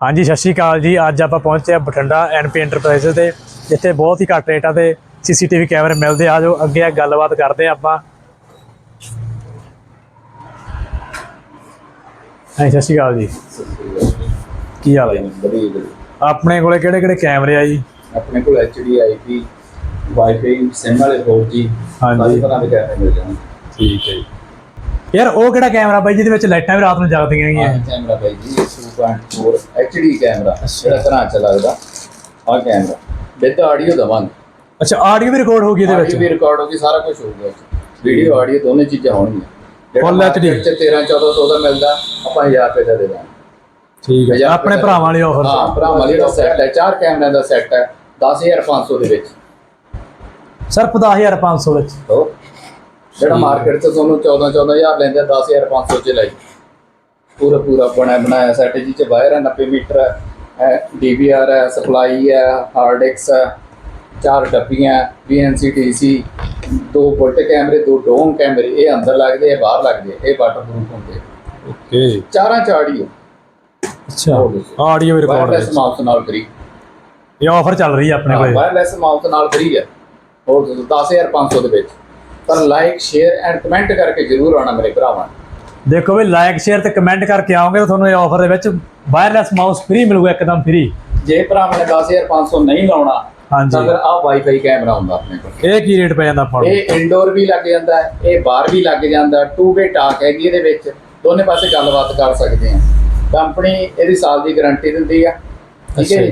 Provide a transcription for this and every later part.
ਹਾਂਜੀ ਸਤਿ ਸ਼੍ਰੀ ਅਕਾਲ ਜੀ। ਅੱਜ ਆਪਾਂ ਪਹੁੰਚੇ ਆ ਬਠਿੰਡਾ ਐਨਪੀ ਐਂਟਰਪ੍ਰਾਈਜ਼ਸ ਤੇ ਜਿੱਥੇ ਬਹੁਤ ਹੀ ਘੱਟ ਰੇਟਾਂ ਤੇ ਸੀਸੀਟੀਵੀ ਕੈਮਰੇ ਮਿਲਦੇ ਆ। ਜੋ ਅੱਗੇ ਆ ਗੱਲਬਾਤ ਕਰਦੇ ਆ ਆਪਾਂ। ਹਾਂਜੀ ਸਤਿ ਸ਼੍ਰੀ ਅਕਾਲ ਜੀ। ਕੀ ਹਾਲ ਹੈ? ਵਧੀਆ। ਆਪਣੇ ਕੋਲੇ ਕਿਹੜੇ ਕਿਹੜੇ ਕੈਮਰੇ ਆ ਜੀ? ਆਪਣੇ ਕੋਲ ਐਚਡੀ ਆਈਪੀ ਵਾਈਫਾਈ ਸਿਮ ਵਾਲੇ 4G ਹਾਂਜੀ। ਸਾਰੇ ਤਰ੍ਹਾਂ ਦੇ ਕੈਮਰੇ ਮਿਲ ਜਾਣਗੇ। ਠੀਕ ਹੈ ਜੀ। ਯਾਰ ਉਹ ਕਿਹੜਾ ਕੈਮਰਾ ਬਾਈ ਜਿਹਦੇ ਵਿੱਚ ਲਾਈਟਾਂ ਵੀ ਰਾਤ ਨੂੰ ਜਗਦੀਆਂ ਹੈਗੀਆਂ ਆਹ ਕੈਮਰਾ ਬਾਈ ਜੀ 2.4 ਐਚਡੀ ਕੈਮਰਾ ਜਿਹੜਾ ਘਰਾਂ ਚ ਲੱਗਦਾ ਆਹ ਕੈਮਰਾ। ਵਿਦ ਆਡੀਓ ਦਵਾਂਗੇ। ਅੱਛਾ ਆਡੀਓ ਵੀ ਰਿਕਾਰਡ ਹੋ ਗਈ ਇਹਦੇ ਆਡੀਓ ਵੀ ਵਿੱਚ ਰਿਕਾਰਡ ਹੋਗੀ ਸਾਰਾ ਕੁਝ ਹੋਊਗਾ ਵੀਡੀਓ ਆਡੀਓ ਦੋਨੇ ਚੀਜ਼ਾਂ ਹੋਣਗੀਆਂ। Full HD market ਚ 13 1400 ਦਾ ਮਿਲਦਾ ਆਪਾਂ 1000 ਰੁਪਏ ਦਾ ਦੇ ਦਾਂਗੇ। ਠੀਕ ਹੈ ਜੀ। ਹਜ਼ਾਰ ਆਪਣੇ ਰੁਪਏ ਭਰਾਵਾਂ ਵਾਲੀ ਆਫਰ ਹਾਂ ਭਰਾਵਾਂ ਵਾਲੀ ਦਾ ਸੈੱਟ ਹੈ ਚਾਰ ਕੈਮਰਿਆਂ ਦਾ ਸੈੱਟ ਹੈ 10500 ਦੇ ਵਿੱਚ। ਸਿਰਫ 10500 ਵਿੱਚ। ਹੋ ਜਿਹੜਾ ਮਾਰਕੀਟ 'ਚ ਤੁਹਾਨੂੰ 14 14000 ਲੈਂਦੇ ਆ 10500 ਚ ਲਈ। ਪੂਰਾ ਪੂਰਾ ਬਣਿਆ ਬਣਾਇਆ ਸੈੱਟ ਜੀ ਚ ਵਾਇਰ ਹੈ 90 ਮੀਟਰ ਹੈ ਡੀਵੀਆਰ ਹੈ ਸਪਲਾਈ ਹੈ ਹਾਰਡ ਡਿਸਕ ਹੈ ਚਾਰ ਡੱਬੀਆਂ ਵੀਐਨਸੀ ਡੀਸੀ ਦੋ ਬੁਲਟ ਕੈਮਰੇ ਦੋ ਡੋਮ ਕੈਮਰੇ ਇਹ ਅੰਦਰ ਲੱਗਦੇ ਆ ਬਾਹਰ ਲੱਗਦੇ ਇਹ ਵਾਟਰਪ੍ਰੂਫ ਹੁੰਦੇ। ਓਕੇ। ਚਾਰਾਂ ਚ ਆਡੀਓ ਅੱਛਾ ਆਡੀਓ ਰਿਕਾਰਡ ਵਾਇਰਲੈਸ ਮਾਊਸ ਨਾਲ ਫ੍ਰੀ ਇਹ ਆਫਰ ਚੱਲ ਰਹੀ ਹੈ ਆਪਣੇ ਕੋਲੇ। ਵਾਇਰਲੈਸ ਮਾਊਸ ਨਾਲ ਫ੍ਰੀ ਹੈ ਹੋਰ 10500 ਦੇ ਵਿੱਚ। ਪਰ ਲਾਈਕ ਸ਼ੇਅਰ ਐਂਡ ਕਮੈਂਟ ਕਰਕੇ ਜਰੂਰ ਆਉਣਾ ਮੇਰੇ ਭਰਾਵਾਂ ਦੇਖੋ ਵੀ ਲਾਈਕ ਸ਼ੇਅਰ ਤੇ ਕਮੈਂਟ ਕਰਕੇ ਆਓਗੇ ਤਾਂ ਤੁਹਾਨੂੰ ਇਹ ਆਫਰ ਦੇ ਵਿੱਚ ਵਾਇਰਲੈਸ ਮਾਊਸ ਫ੍ਰੀ ਮਿਲੂਗਾ ਇੱਕਦਮ ਫ੍ਰੀ ਜੇ ਭਰਾਵਾਂ ਨੇ 10500 ਨਹੀਂ ਲਾਉਣਾ ਹਾਂਜੀ। ਤਾਂ ਫਿਰ ਆਹ ਵਾਈਫਾਈ ਕੈਮਰਾ ਹੁੰਦਾ ਆਪਣੇ ਕੋਲ। ਇਹ ਕੀ ਰੇਟ ਪੈ ਜਾਂਦਾ ਆਪਾਂ ਨੂੰ? ਇਹ ਇਨਡੋਰ ਵੀ ਲੱਗ ਜਾਂਦਾ ਇਹ ਬਾਹਰ ਵੀ ਲੱਗ ਜਾਂਦਾ ਟੂ ਵੇ ਟਾਕ ਹੈਗੀ ਇਹਦੇ ਵਿੱਚ ਦੋਨੇ ਪਾਸੇ ਗੱਲਬਾਤ ਕਰ ਸਕਦੇ ਆ ਕੰਪਨੀ ਇਹਦੀ ਸਾਲ ਦੀ ਗਾਰੰਟੀ ਦਿੰਦੀ ਆ ਠੀਕ ਹੈ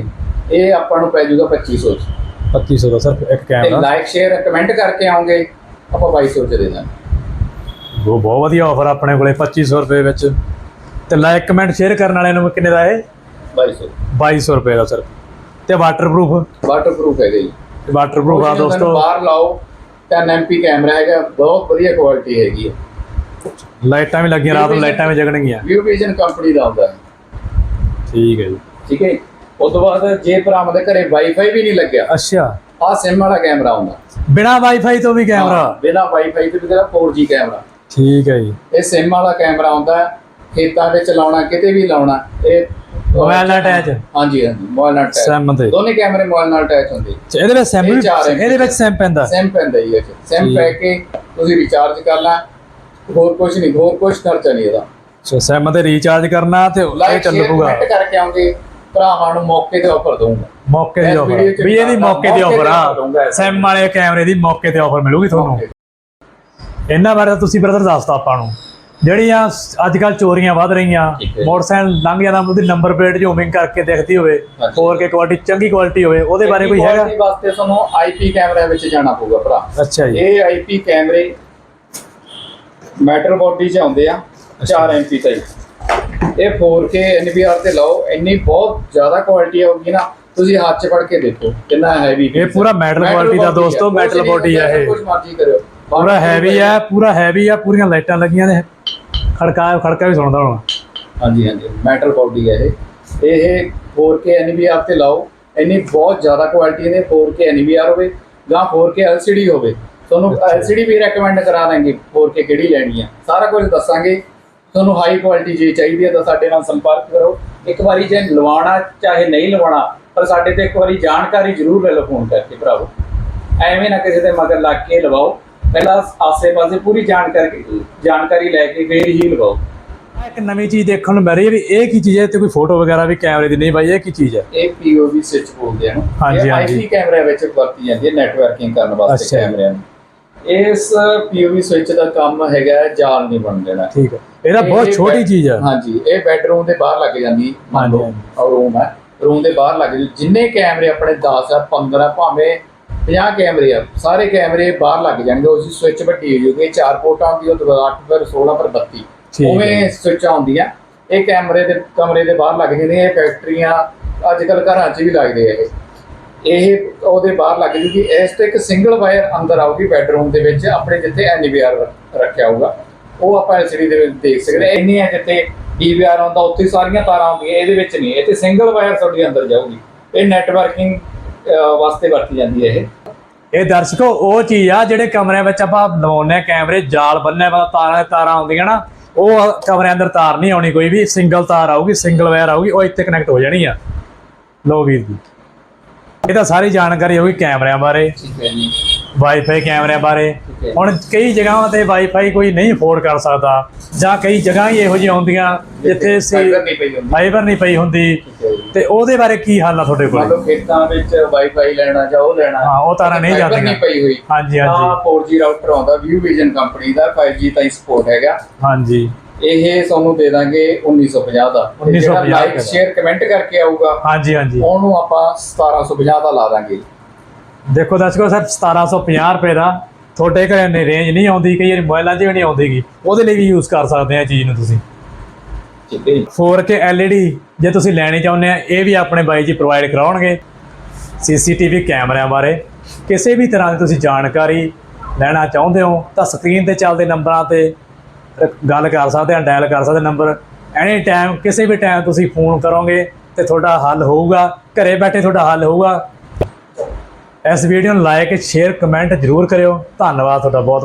ਇਹ ਆਪਾਂ ਨੂੰ ਪੈ ਜਾਊਗਾ 2500 ਚ। 2500 ਦਾ ਸਿਰਫ ਇੱਕ ਤੇ ਕੈਮਰਾ ਲਾਈਕ ਸ਼ੇਅਰ ਕਮੈਂਟ ਕਰਕੇ ਆਉਂਗੇ ਆਪਾਂ 2200 ਚ ਦੇ ਦਾਂਗੇ। ਉਹ ਬਹੁਤ ਵਧੀਆ ਆਫਰ ਆਪਣੇ ਕੋਲੇ 2500 ਰੁਪਏ ਵਿੱਚ। ਤੇ ਲਾਈਕ ਕਮੈਂਟ ਸ਼ੇਅਰ ਕਰਨ ਵਾਲਿਆਂ ਨੂੰ ਕਿੰਨੇ ਦਾ ਹੈ 2200 2200 ਰੁਪਏ ਦਾ ਸਿਰਫ ਤੇ ਵਾਟਰਪ੍ਰੂਫ ਵਾਟਰਪ੍ਰੂਫ ਹੈਗਾ ਜੀ। ਵਾਟਰਪ੍ਰੂਫ ਆ ਹੁੰਦਾ, ਦੋਸਤੋ। ਬਾਹਰ ਲਾਓ 10 ਐਮਪੀ ਕੈਮਰਾ ਹੈਗਾ ਬਹੁਤ ਵਧੀਆ ਕੁਆਲਿਟੀ ਹੈਗੀ ਹੈ ਲਾਈਟਾਂ ਵੀ ਲੱਗੀਆਂ ਰਾਤ ਨੂੰ ਲਾਈਟਾਂ ਵੀ ਜਗਣਗੀਆਂ। ਵਿਊ ਵਿਜ਼ਨ ਕੰਪਨੀ ਦਾ ਆਉਂਦਾ ਹੈ। ਠੀਕ ਹੈ ਜੀ। ਠੀਕ ਹੈ ਉਸ ਤੋਂ ਬਾਅਦ ਜੇ ਭਰਾਵਾਂ ਦੇ ਘਰੇ ਵਾਈਫਾਈ ਵੀ ਨਹੀਂ ਲੱਗਿਆ ਅੱਛਾ। ਆਹ ਸਿਮ ਵਾਲਾ ਕੈਮਰਾ ਆਉਂਦਾ ਬਿਨਾ ਵਾਈਫਾਈ ਤੋਂ ਵੀ ਕੈਮਰਾ। ਬਿਨਾ ਵਾਈਫਾਈ ਤੇ ਵੀ ਤੇਰਾ 4G ਕੈਮਰਾ। ਠੀਕ ਹੈ ਜੀ। ਇਹ ਸਿਮ ਵਾਲਾ ਕੈਮਰਾ ਆਉਂਦਾ ਖੇਤਾਂ ਵਿੱਚ ਲਾਉਣਾ ਕਿਤੇ ਵੀ ਲਾਉਣਾ ਇਹ ਮੋਬਾਈਲ ਨਾਲ ਅਟੈਚ ਹਾਂਜੀ ਹਾਂਜੀ ਮੋਬਾਈਲ ਨਾਲ ਅਟੈਚ ਸੈਮ ਤੇ। ਦੋਨੇ ਕੈਮਰੇ ਮੋਬਾਈਲ ਨਾਲ ਅਟੈਚ ਹੁੰਦੇ। ਇਹਦੇ ਵਿੱਚ ਸੈਮ ਵੀ ਇਹਦੇ ਵਿੱਚ ਸੈਮ ਪੈਂਦਾ। ਸਿਮ ਪੈਂਦਾ ਹੀ ਹੈ ਸਿਮ। ਪੈ ਕੇ ਤੁਸੀਂ ਰਿਚਾਰਜ ਕਰਨਾ ਹੋਰ ਕੁਝ ਨਹੀਂ ਹੋਰ ਕੁਝ ਖਰਚਾ ਨਹੀਂ ਇਹਦਾ। ਅੱਛਾ ਸੈਮ ਤੇ ਰੀਚਾਰਜ ਕਰਨਾ ਤੇ ਇਹ ਚੱਲੂਗਾ ਕਮੈਂਟ ਕਰਕੇ ਆਉਂਗੇ ਭਰਾਵਾਂ ਨੂੰ ਮੌਕੇ ਤੇ ਆਫਰ ਦਊਂਗਾ। ਮੌਕੇ ਦੀ ਆਫਰ ਵੀ ਇਹਦੀ ਮੌਕੇ ਦੀ ਆਫਰ ਆ। ਸੈਮ ਵਾਲੇ ਕੈਮਰੇ ਦੀ ਮੌਕੇ ਤੇ ਆਫਰ ਮਿਲੂਗੀ ਤੁਹਾਨੂੰ। ਇਹਨਾਂ ਬਾਰੇ ਤਾਂ ਤੁਸੀਂ ਬ੍ਰਦਰ ਦੱਸਤਾ ਆਪਾਂ ਨੂੰ। ਜਿਹੜੀਆਂ ਅੱਜ ਕੱਲ ਚੋਰੀਆਂ ਵੱਧ ਰਹੀਆਂ। ਮੋਟਰਸਾਈਕਲ ਲੰਘ ਜਾਂਦਾ ਉਹਦੀ ਨੰਬਰ ਪਲੇਟ ਜ਼ੂਮਿੰਗ ਕਰਕੇ ਦਿਖਦੀ ਹੋਵੇ। ਹੋਰ ਕੇ ਕੁਆਲਿਟੀ ਚੰਗੀ ਕੁਆਲਿਟੀ ਹੋਵੇ ਉਹਦੇ ਬਾਰੇ ਕੋਈ ਹੈਗਾ? Quality ਵਾਸਤੇ ਤੁਹਾਨੂੰ ਆਈਪੀ ਕੈਮਰੇ ਵਿੱਚ ਜਾਣਾ ਪਊਗਾ ਭਰਾ। ਅੱਛਾ ਜੀ। ਇਹ ਆਈਪੀ ਕੈਮਰੇ ਮੈਟਰ ਬੋਡੀ ਚ ਆਉਂਦੇ ਆ 4 ਐਮਪੀ ਤਾਈ ਇਹ 4K NVR ਤੇ ਲਾਓ ਇੰਨੀ ਬਹੁਤ ਜ਼ਿਆਦਾ ਕੁਆਲਿਟੀ ਆਊਗੀ ਨਾ। ਤੁਸੀਂ ਹੱਥ 'ਚ ਫੜ ਕੇ ਦੇਖੋ ਕਿੰਨਾ ਹੈਵੀ ਇਹ ਪੂਰਾ metal quality ਦਾ ਦੋਸਤੋ, metal body ਆ ਇਹ। ਕੁਝ ਮਰਜ਼ੀ ਕਰਿਓ। ਪੂਰਾ ਹੈਵੀ ਆ ਪੂਰਾ ਹੈਵੀ ਆ ਪੂਰੀਆਂ ਲਾਈਟਾਂ ਲੱਗੀਆਂ ਨੇ। ਖੜਕਾ ਖੜਕਾ ਵੀ ਸੁਣਦਾ ਹੋਣਾ। ਹਾਂਜੀ ਹਾਂਜੀ ਮੈਟਲ ਬਾਡੀ ਹੈ ਇਹ। ਇਹ 4K NVR ਤੇ ਲਾਓ ਇੰਨੀ ਬਹੁਤ ਜ਼ਿਆਦਾ ਕੁਆਲਿਟੀ ਨੇ 4K NVR ਹੋਵੇ ਜਾਂ 4K LCD ਹੋਵੇ। ਤੁਹਾਨੂੰ LCD ਵੀ ਰეკਮੈਂਡ ਕਰਾ ਦਾਂਗੇ 4K ਕਿਹੜੀ ਲੈਣੀ ਹੈ। ਸਾਰਾ ਕੁਝ ਦੱਸਾਂਗੇ। ਤੁਹਾਨੂੰ ਹਾਈ ਕੁਆਲਿਟੀ ਜੇ ਚਾਹੀਦੀ ਹੈ ਤਾਂ ਸਾਡੇ ਨਾਲ ਸੰਪਰਕ ਕਰੋ। ਇੱਕ ਵਾਰੀ ਜੇ ਲਵਾਉਣਾ ਚਾਹੇ ਨਹੀਂ ਲਵਾਉਣਾ ਪਰ ਸਾਡੇ ਤੇ ਇੱਕ ਵਾਰੀ ਜਾਣਕਾਰੀ ਜ਼ਰੂਰ ਲੈ ਲਓ ਫੋਨ ਕਰਕੇ ਭਰਾਵੋ। ਐਵੇਂ ਨਾ ਕਿਸੇ ਦੇ ਮਗਰ ਲੱਗ ਕੇ ਲਵਾਓ। ਪਹਿਲਾਂ ਆਸੇ-ਪਾਸੇ ਪੂਰੀ ਜਾਣਕਾਰੀ ਜਾਣਕਾਰੀ ਲੈ ਕੇ ਫੇਰ ਹੀ ਲਵਾਓ। ਇੱਕ ਨਵੀਂ ਚੀਜ਼ ਦੇਖਣ ਨੂੰ ਮਿਲ ਰਹੀ ਹੈ ਵੀ ਇਹ ਕੀ ਚੀਜ਼ ਹੈ? ਤੇ ਕੋਈ ਫੋਟੋ ਵਗੈਰਾ ਵੀ ਕੈਮਰੇ ਦੀ ਨਹੀਂ ਬਾਈ ਇਹ ਕੀ ਚੀਜ਼ ਹੈ? ਇਹ POV ਸਵਿਚ ਬੋਲਦੇ ਆ ਨੂੰ। ਹਾਂਜੀ, ਇਹ ਹਾਂਜੀ। IP ਕੈਮਰੇ ਵਿੱਚ ਵਰਤੀ ਜਾਂਦੀ ਹੈ ਨੈਟਵਰਕਿੰਗ ਕਰਨ ਵਾਸਤੇ। ਕੈਮਰਿਆਂ ਨੂੰ। ਇਸ POV ਸਵਿਚ ਦਾ ਕੰਮ ਹੈਗਾ ਜਾਲ ਨਹੀਂ ਬਣ ਦੇਣਾ। ਠੀਕ ਹੈ। ਇਹਦਾ ਬਹੁਤ ਛੋਟੀ ਚੀਜ਼ ਹੈ। ਹਾਂਜੀ ਇਹ ਬੈਡਰੂਮ ਦੇ ਬਾਹਰ ਲੱਗ ਜਾਂਦੀ ਮੰਨ ਲਓ। ਔਰ ਰੂਮ ਹੈ। ਰੂਮ ਦੇ ਬਾਹਰ ਲੱਗ ਜਾਂਦੀ ਜਿੰਨੇ ਕੈਮਰੇ ਆਪਣੇ 10 ਆ 15 ਭਾਵੇਂ 50 ਕੈਮਰੇ ਆ ਸਾਰੇ ਕੈਮਰੇ ਬਾਹਰ ਲੱਗ ਜਾਣਗੇ। ਉਸ ਦੀ ਸਵਿਚ ਵੱਡੀ ਹੋ ਜੂਗੀ 4 ਪੋਰਟਾਂ ਦੀ ਉਹ 8 ਪਰ 16 ਪਰ 32 ਠੀਕ ਹੈ। ਉਵੇਂ ਸਵਿਚਾਂ ਆਉਂਦੀਆਂ। ਇਹ ਕੈਮਰੇ ਦੇ ਕਮਰੇ ਦੇ ਬਾਹਰ ਲੱਗ ਜਾਂਦੀਆਂ ਇਹ ਫੈਕਟਰੀਆਂ ਅੱਜ ਕੱਲ ਘਰਾਂ 'ਚ ਵੀ ਲੱਗਦੇ ਆ ਇਹ। ਇਹ ਉਹਦੇ ਬਾਹਰ ਲੱਗ ਜੂਗੀ। ਇਸ ਤੇ ਇੱਕ ਸਿੰਗਲ ਵਾਇਰ ਅੰਦਰ ਆਊਗੀ ਬੈਡਰੂਮ ਦੇ ਵਿੱਚ ਆਪਣੇ ਜਿੱਥੇ ਐਨਵੀਆਰ ਰੱਖਿਆ ਹੋਊਗਾ। ਉਹ ਆਪਾਂ ਐਲਸੀਡੀ ਦੇ ਵਿੱਚ ਦੇਖ ਸਕਦੇ ਇੰਨੀ ਹੈ ਜਿੱਥੇ ਡੀਵੀਆਰ ਆਉਂਦਾ ਉੱਥੇ ਹੀ ਸਾਰੀਆਂ ਤਾਰਾਂ ਆਉਂਦੀਆਂ ਇਹਦੇ ਵਿੱਚ ਨਹੀਂ ਇਹ ਤੇ ਸਿੰਗਲ ਵਾਇਰ ਤੁਹਾਡੀ ਅੰਦਰ ਜਾਊਗੀ। ਇਹ ਨੈਟਵਰਕਿੰਗ ਵਾਸਤੇ ਵਰਤੀ ਜਾਂਦੀ ਹੈ ਇਹ। ਇਹ ਦਰਸ਼ਕੋ ਉਹ ਚੀਜ਼ ਆ ਜਿਹੜੇ ਕਮਰਿਆਂ ਵਿੱਚ ਆਪਾਂ ਲਵਾਉਂਦੇ ਆ ਕੈਮਰੇ ਜਾਲ ਬੰਨੇ ਵਾਲਾ ਤਾਰਾਂ ਦੇ ਤਾਰਾਂ ਆਉਂਦੀਆਂ ਨਾ ਉਹ ਕਮਰੇ ਅੰਦਰ ਤਾਰ ਨਹੀਂ ਆਉਣੀ ਕੋਈ ਵੀ ਸਿੰਗਲ ਤਾਰ ਆਊਗੀ ਸਿੰਗਲ ਵਾਇਰ ਆਊਗੀ ਉਹ ਇੱਥੇ ਕਨੈਕਟ ਹੋ ਜਾਣੀ ਆ। ਲੋ ਵੀਰ ਜੀ। ਇਹ ਤਾਂ ਸਾਰੀ ਜਾਣਕਾਰੀ ਹੋਗੀ ਕੈਮਰਿਆਂ ਬਾਰੇ। ਠੀਕ ਹੈ ਜੀ। ਵਾਈਫਾਈ ਕੈਮਰਿਆਂ ਬਾਰੇ। ਹੁਣ ਕਈ ਜਗ੍ਹਾਵਾਂ ਤੇ ਵਾਈਫਾਈ ਕੋਈ ਨਹੀਂ ਅਫੋਰਡ ਕਰ ਸਕਦਾ। ਜਾਂ ਕਈ ਜਗ੍ਹਾ ਹੀ ਇਹੋ ਜਿਹੀਆਂ ਹੁੰਦੀਆਂ ਜਿੱਥੇ ਫਾਈਬਰ ਨਹੀਂ ਪਈ ਹੁੰਦੀ। ਤੇ ਉਹਦੇ ਬਾਰੇ ਕੀ ਹੱਲ ਆ ਤੁਹਾਡੇ ਕੋਲ? ਖੇਤਾਂ ਵਿੱਚ ਵਾਈਫਾਈ ਲੈਣਾ ਜਾਂ ਉਹ ਲੈਣਾ ਹਾਂ, ਉਹ ਤਾਰਾਂ ਨਹੀਂ Fiber ਜਾਂਦੀਆਂ। ਨਹੀਂ ਪਈ ਹੋਈ। ਹਾਂਜੀ ਹਾਂਜੀ। ਤਾਂ 4G ਰਾਊਟਰ ਆਉਂਦਾ View Vision ਕੰਪਨੀ ਦਾ 5G ਤਾਂ ਸਪੋਰਟ ਹੈਗਾ। ਹਾਂਜੀ। ਇਹ ਤੁਹਾਨੂੰ ਦੇ ਦਾਂਗੇ 1950 ਦਾ। ਤੇ 1950 ਜਿਹੜਾ ਲਾਈਕ। ਸ਼ੇਅਰ ਕਮੈਂਟ ਕਰਕੇ ਆਊਗਾ ਹਾਂਜੀ ਹਾਂਜੀ। ਉਹਨੂੰ ਆਪਾਂ 1750 ਦਾ ਲਾ ਦਾਂਗੇ। ਦੇਖੋ ਦਰਸ਼ਕੋ ਸਰ 1750 ਰੁਪਏ ਦਾ ਤੁਹਾਡੇ ਘਰੇ ਨੇ ਰੇਂਜ ਨਹੀਂ ਆਉਂਦੀ ਕਈ ਵਾਰੀ ਮੋਬਾਈਲਾਂ 'ਚ ਵੀ ਨਹੀਂ ਆਉਂਦੀਗੀ। ਉਹਦੇ ਲਈ ਵੀ ਯੂਜ਼ ਕਰ ਸਕਦੇ ਆ ਇਹ ਚੀਜ਼ ਨੂੰ ਤੁਸੀਂ। ਠੀਕ ਹੈ ਜੀ। 4K LED ਜੇ ਤੁਸੀਂ ਲੈਣੀ ਚਾਹੁੰਦੇ ਆ ਇਹ ਵੀ ਆਪਣੇ ਬਾਈ ਜੀ ਪ੍ਰੋਵਾਈਡ ਕਰਾਉਣਗੇ। CCTV ਕੈਮਰਿਆਂ ਬਾਰੇ। ਕਿਸੇ ਵੀ ਤਰ੍ਹਾਂ ਦੀ ਤੁਸੀਂ ਜਾਣਕਾਰੀ ਲੈਣਾ ਚਾਹੁੰਦੇ ਹੋ ਤਾਂ ਸਕਰੀਨ ਤੇ ਚੱਲਦੇ ਨੰਬਰਾਂ ਤੇ ਗੱਲ ਕਰ ਸਕਦੇ ਆ ਡਾਇਲ ਕਰ ਸਕਦੇ ਨੰਬਰ। ਐਨੀ ਟਾਈਮ ਕਿਸੇ ਵੀ ਟਾਈਮ ਤੁਸੀਂ ਫੋਨ ਕਰੋਗੇ ਤੇ ਤੁਹਾਡਾ ਹੱਲ ਹੋਊਗਾ। ਘਰੇ ਬੈਠੇ ਤੁਹਾਡਾ ਹੱਲ ਹੋਊਗਾ। ਇਸ ਵੀਡੀਓ ਨੂੰ ਲਾਈਕ ਸ਼ੇਅਰ ਕਮੈਂਟ ਜ਼ਰੂਰ ਕਰਿਓ। ਧੰਨਵਾਦ ਤੁਹਾਡਾ ਬਹੁਤ